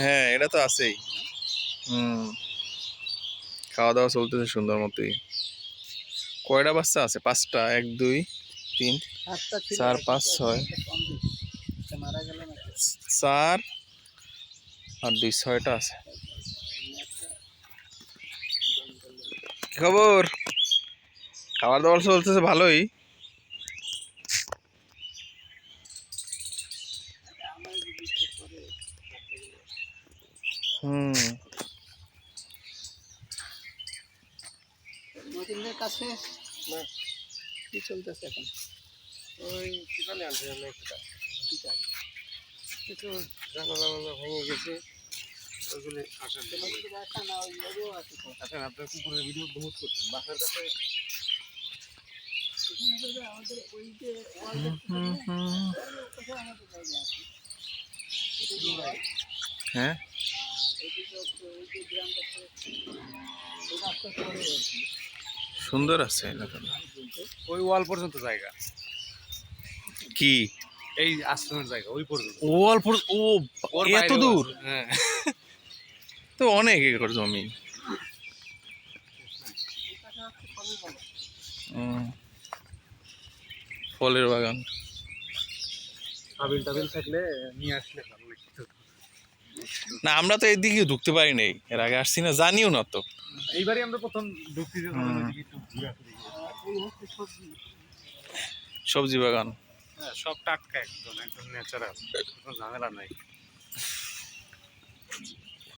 হ্যাঁ এটা তো আছেই। হুম। খাওয়া দাওয়া চলতেছে সুন্দর মতোই। কয়টা বাচ্চা আছে? পাঁচটা এক দুই তিন চার, পাঁচ, ছয়। চার আর দুই ছয়টা আছে। খবর খাবার? দাবার চলতেছে ভালোই। হুম। কাছে না। কি চলতেছে এখন? ওই সেখানে একটা ঠিক আছে কিছু জানালা মালা ভেঙে গেছে ওইগুলি আসার আসেন আপনার কুকুরের ভিডিও বহুত করছেন। বাসার কাছে আমাদের ওই যে আমাদের হ্যাঁ? সুন্দর আছে এলাকাটা ওই ওয়াল পর্যন্ত জায়গা। কি? এই আশ্রমের জায়গা ওই পর্যন্ত। ও অল্প ও এত দূর? হ্যাঁ। তো অনেক একর জমি। ফলের বাগান। আবিল টাবিল থাকলে নিয়ে আসলে ভালো লাগতো। না আমরা তো এদিকে ঢুকতে পারি নাই। এর আগে আসছি না জানিও না তো। এইবারই আমরা প্রথম ঢুকতে সবজি বাগান। হ্যাঁ, সব টাটকা একদম একদম ন্যাচারাল কোনো ঝামেলা নাই।